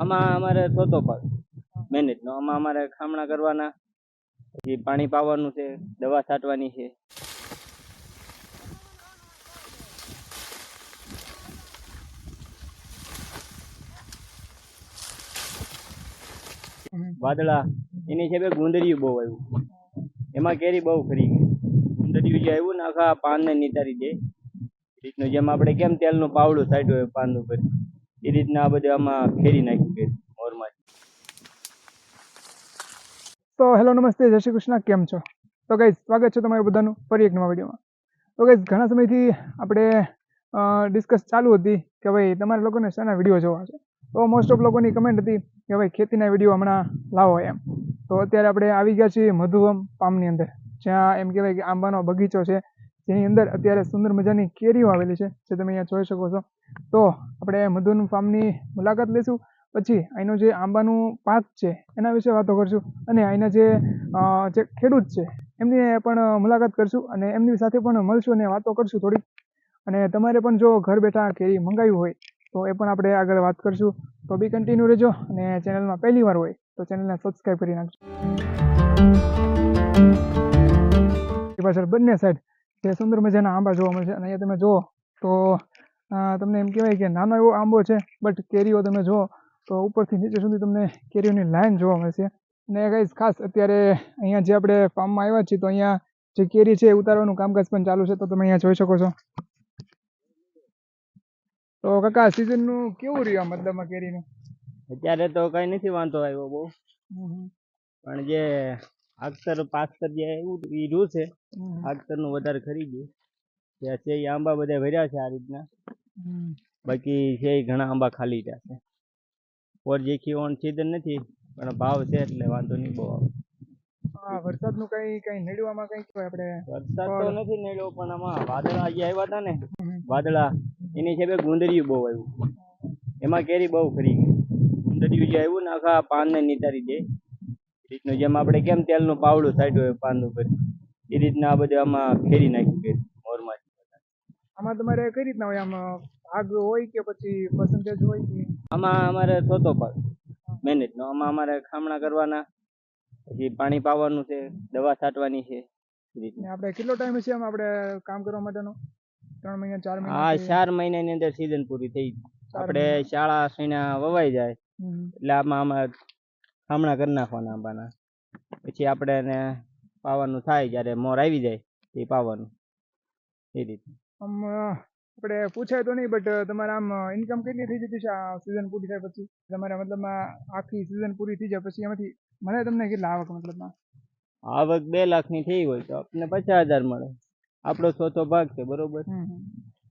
આમાં અમારે ચોથો ભાગ મેનેજનો આમાં અમારે ખામણા કરવાના, પછી પાણી પાવાનું છે, દવા છાંટવાની છે. વાદળા, એની છે બે ગુંદરિયું બહુ આવ્યું. એમાં કેરી બહુ ફરી ગઈ. ગુંદરિયું જે આવ્યું ને આખા પાનને નિતારી દે. રીતનું જેમ આપણે કેમ તેલનું પાવડું સાઈડ હોય પાન ઉપર એ રીતના આ બધું આમાં ફેરી નાખ્યું છે મોરમાં તો હેલો, નમસ્તે, જય શ્રી કૃષ્ણ, કેમ છો? તો ગાઈઝ સ્વાગત છે તમારું બધાનું ફરી એક નવા વિડીયોમાં. તો ગાઈઝ ઘણા સમયથી આપણે ડિસ્કસ ચાલુ હતી કે ભાઈ, તમારા લોકોને શાના વીડિયો જોવા છે? તો મોસ્ટ ઓફ લોકોની કમેન્ટ હતી કે ભાઈ, ખેતીના વીડિયો હમણાં લાવો એમ. તો અત્યારે આપણે આવી ગયા છીએ મધુવમ પામની અંદર, જ્યાં એમ કહેવાય કે આંબાનો બગીચો છે જેની અંદર અત્યારે સુંદર મજાની કેરીઓ આવેલી છે, જે તમે અહીંયા જોઈ શકો છો. તો આપણે મધુન ફાર્મની મુલાકાત લઈશું. પછી અહીંનો જે આંબાનું પાક છે, એના વિશે વાતો કરશું. અને અહીંના જે જે ખેડૂત છે, એમની પણ મુલાકાત કરશું અને એમની સાથે પણ મળશું અને વાતો કરશું થોડીક. અને તમારે પણ જો ઘર બેઠા કેરી મંગાવી હોય, તો એ પણ આપણે આગળ વાત કરશું. તો બી કન્ટિન્યુ રહેજો અને ચેનલમાં પહેલી વાર હોય, તો ચેનલને સબસ્ક્રાઈબ કરી નાખજો. પાછળ બંને સાઈડ જે સુંદર મજાના આંબા જોવા મળશે. અને અહીંયા તમે જુઓ તો તમને એમ કહેવાય કે નાનો એવો આંબો છે બટ કેરીઓ તમે જુઓ તો ઉપરથી નીચે સુધી તમને કેરીઓની લાઈન જોવા મળશે. અને ગાઈઝ ખાસ અત્યારે અહીંયા જે આપણે ફાર્મમાં આવ્યા છીએ તો અહીંયા જે કેરી છે એ ઉતારવાનું કામકાજ પણ ચાલુ છે તો તમે અહીંયા જોઈ શકો છો. તો કાકા સીઝનનું કેવું રહ્યું આ મતલબમાં કેરીનું? અત્યારે તો કઈ નથી વાંધો આવ્યો બહુ. પણ જે આગતર પાસ્તર જે એવું એ રહ્યું છે આગતરનું વધારે ખરી ગયું ત્યાં છે આંબા બધા ભર્યા છે આ રીતના. બાકી છે ઘણા આંબા ખાલી રહ્યા છે. ઓર જેખી ઓન સીઝન નથી પણ ભાવ છે એટલે વાંધો નહીં બહુ આવે. વરસાદનું કઈ કઈ નડવામાં કઈ કહેવાય આપણે? વરસાદ તો નથી નડ્યો પણ આમાં વાદળા જે આવ્યા હતા ને. વાદળા એની છે બે ગુંદરિયું બહુ આવ્યું. એમાં કેરી બહુ ખરી ગઈ. ગુંદરિયું જે આવ્યું ને આખા પાનને નિતારી દે. એ રીતનું જેમ આપણે કેમ તેલનું પાવડું છાંટ્યું હોય પાન ઉપર એ રીતના આ બધું આમાં ફેરી નાખ્યું કે મોરમાં આમાં તમારે કઈ રીતના હોય? આમ ભાગ હોય કે પછી પર્સન્ટેજ હોય કે? આમાં અમારે થોતો ભાગ મેનેજનો. આમાં અમારે ખામણા કરવાના પછી પાણી પાવાનું છે દવા છાંટવાની છે આપણે કેટલો ટાઈમ છે આમ આપણે કામ કરવા માટેનો? ત્રણ મહિના ચાર મહિના હા ચાર મહિનાની અંદર સીઝન પૂરી થઈ. આપણે શાળા સૈણા વવાઈ જાય એટલે આમાં આમાં ખામણા કરી નાખવાના આંબાના. પછી આપણે એને પાવાનું થાય જ્યારે મોર આવી જાય એ પાવાનું. એ રીતે. આમ આપણે પૂછાય તો નહીં બટ તમારે આમ ઇન્કમ કેટલી થઈ જતી છે આ સિઝન પૂરી થાય પછી? તમારે મતલબમાં આખી સિઝન પૂરી થઈ જાય પછી એમાંથી મળે તમને કેટલા આવક મતલબમાં? આવક બે લાખની થઈ હોય તો આપણને પચાસ હજાર મળે. આપણો ચોથો ભાગ છે બરોબર.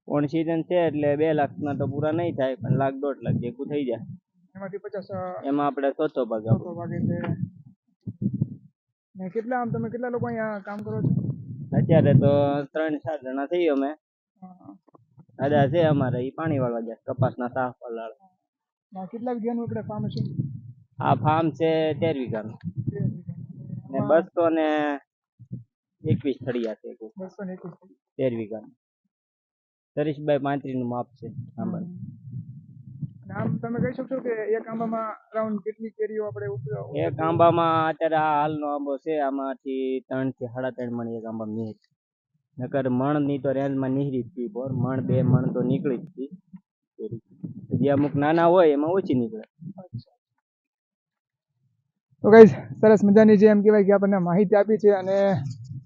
ઓણ સિઝન છે એટલે બે લાખના તો પૂરા નહીં થાય પણ લાખ દોઢ લાખ જેવું થઈ જાય. એમાંથી પચાસ એમાં આપણે ચોથો ભાગ ચોથો ભાગ છે ને કેટલા આમ તમે કેટલા લોકો અહીંયા કામ કરો છો? અત્યારે તો ત્રણ ચાર જણા થઈ અમે. દાદા છે અમારે એ પાણી વાળવા જાય કપાસના સાફ ને કેટલા વીઘાનું આપણે ફાર્મ છે? આ ફાર્મ છે તેર વીઘાનું. નું. ને બસો ને એકવીસ થળિયા છે. બસો ને એકવીસ તેર વીઘાનું. બાય પાંત્રીસનું માપ છે અને આમ તમે કહી શકશો કે એક આંબામાં અરાઉન્ડ કેટલી કેરીઓ આપણે એક આંબામાં અત્યારે આ હાલનો આંબો છે આમાંથી ત્રણથી સાડા ત્રણ મણ એક આંબા નીકળે નકર મણની તો રેન્જમાં નીકળી જ હતી બોર મણ બે મણ તો નીકળી જ હતી કેરી. જે અમુક નાના હોય એમાં ઓછી નીકળે તો ગાઈઝ સરસ મજાની જે એમ કહેવાય કે આપણને માહિતી આપી છે અને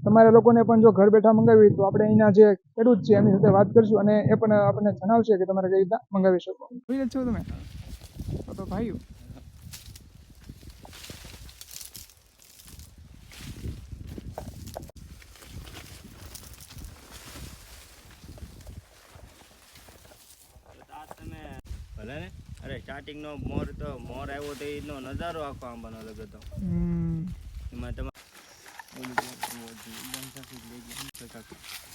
તમારા લોકોને પણ જો ઘર બેઠા મંગાવી હોય તો આપણે અહીંના જે ખેડૂત છે એમની સાથે વાત કરશું અને એ પણ આપણને જણાવશે કે તમારે કઈ રીતના મંગાવી શકો. જોઈ છો તમે. તો ભાઈઓ. ભલે અરે સ્ટાર્ટિંગ નો મોર તો મોર આવ્યો તો એનો નજારો આખો આંબાનો અલગ હતો ሰላም ሰላም።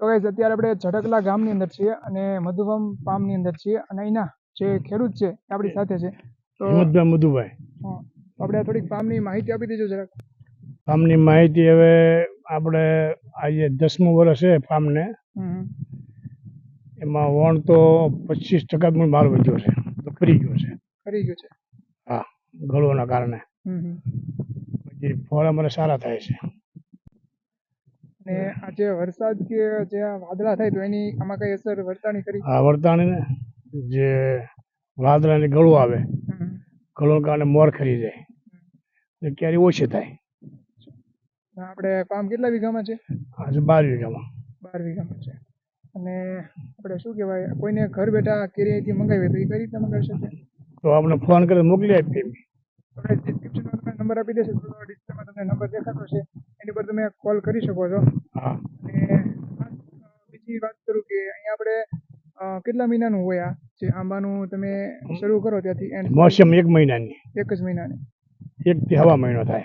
તો guys અત્યારે આપણે ઝડકલા ગામની અંદર છીએ અને મધુવમ ફાર્મની અંદર છીએ અને અહીંના જે ખેડૂત છે એ આપણી સાથે છે. તો હિંમતભાઈ મધુભાઈ. આપણે થોડીક ફાર્મની માહિતી આપી દેજો જરાક. ફાર્મની માહિતી હવે આપણે આજે દસમું વર્ષ છે હમ. એમાં વણ તો પચીસ ટકા પણ માલ વધ્યો છે. તો ફરી ગયો છે. ફરી ગયો છે. હા ગળવાના કારણે. પછી ફળ અમારે સારા થાય છે. અને આ જે વરસાદ કે જે આ વાદળા થાય તો એની આમાં કઈ અસર વરતાણી કરી? આ વર્તાણીને જે વાદળાને ગળું આવે ગળો. કારણે મોર ખરી જાય એટલે ક્યારે ઓછી થાય. આપણે ફાર્મ કેટલા વીઘામાં છે? આજે બાર વીઘામાં. બાર વીઘામાં છે. અને આપણે શું કહેવાય કોઈને ઘર બેઠા કેરી મંગાવીએ મંગાવી તો એ કઈ રીતે મંગાવી શકે? તો આપણે ફોન કરીને મોકલી આપીએ આપણે ડિસ્ક્રિપ્શનમાં તમે નંબર આપી દેશો તો ડિસ્પ્લેમાં તમને નંબર દેખાતો છે એની પર તમે કોલ કરી શકો છો. હા. અને બીજી વાત કરું કે અહીંયા આપણે કેટલા મહિનાનું હોય આ? જે આંબાનું તમે શરૂ કરો ત્યાંથી મોસમ એક મહિનાની. એક જ મહિનાની. એક હવા મહિનો થાય.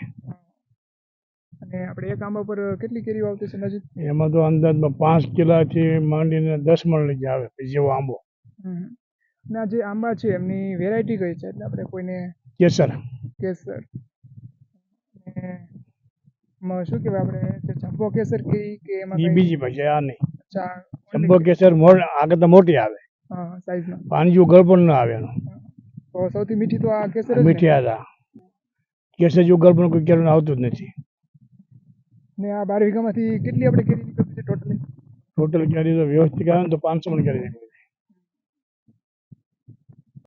અને આપણે એક આંબા પર કેટલી કેરીઓ આવતી છે નજીક? એમાં તો અંદાજમાં પાંચ કિલાથી માંડીને દસ મણ લઈ આવે જેવો આંબો. ના અને આ જે આંબા છે એમની વેરાયટી કઈ છે? એટલે આપણે કોઈને કેસર. કેસર. એમાં શું કહેવાય આપણે ચંપો કેસર કે કે એમાં એ બીજી પછી આ નહીં. અચ્છા ચંપો કેસર મોડ આગળ તો મોટી આવે. હા સાઈઝમાં. પાનજુ ગળ પણ ના આવે એનું. તો સૌથી મીઠી તો આ કેસર? મીઠી આ કેસર જેવું ગળપણ કોઈ કેરું આવતું જ નથી. ને આ બાર વીઘામાંથી કેટલી આપણે કેરી નીકળતી છે ટોટલી? ટોટલ કેરી તો વ્યવસ્થિત આવે તો પાંચસો મણ કેરી નીકળી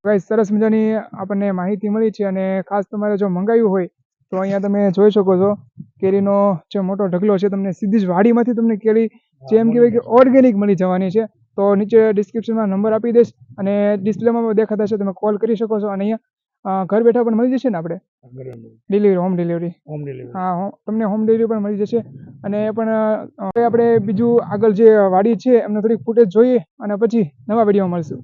ગાઈસ સરસ મજાની આપણને માહિતી મળી છે અને ખાસ તમારે જો મંગાવ્યું હોય તો અહીંયા તમે જોઈ શકો છો કેરીનો જે મોટો ઢગલો છે તમને સીધી જ વાડીમાંથી તમને કેરી જે એમ કહેવાય કે ઓર્ગેનિક મળી જવાની છે. તો નીચે ડિસ્ક્રિપ્શનમાં નંબર આપી દઈશ અને ડિસ્પ્લેમાં દેખાતા છે તમે કોલ કરી શકો છો અને અહીંયા ઘર બેઠા પણ મળી જશે ને આપણે? Delivery home delivery home delivery હા તમને હોમ ડિલિવરી પણ મળી જશે. અને પણ હવે આપણે બીજું આગળ જે વાડી છે એમને થોડીક ફૂટેજ જોઈએ અને પછી નવા વીડિયો મળશું.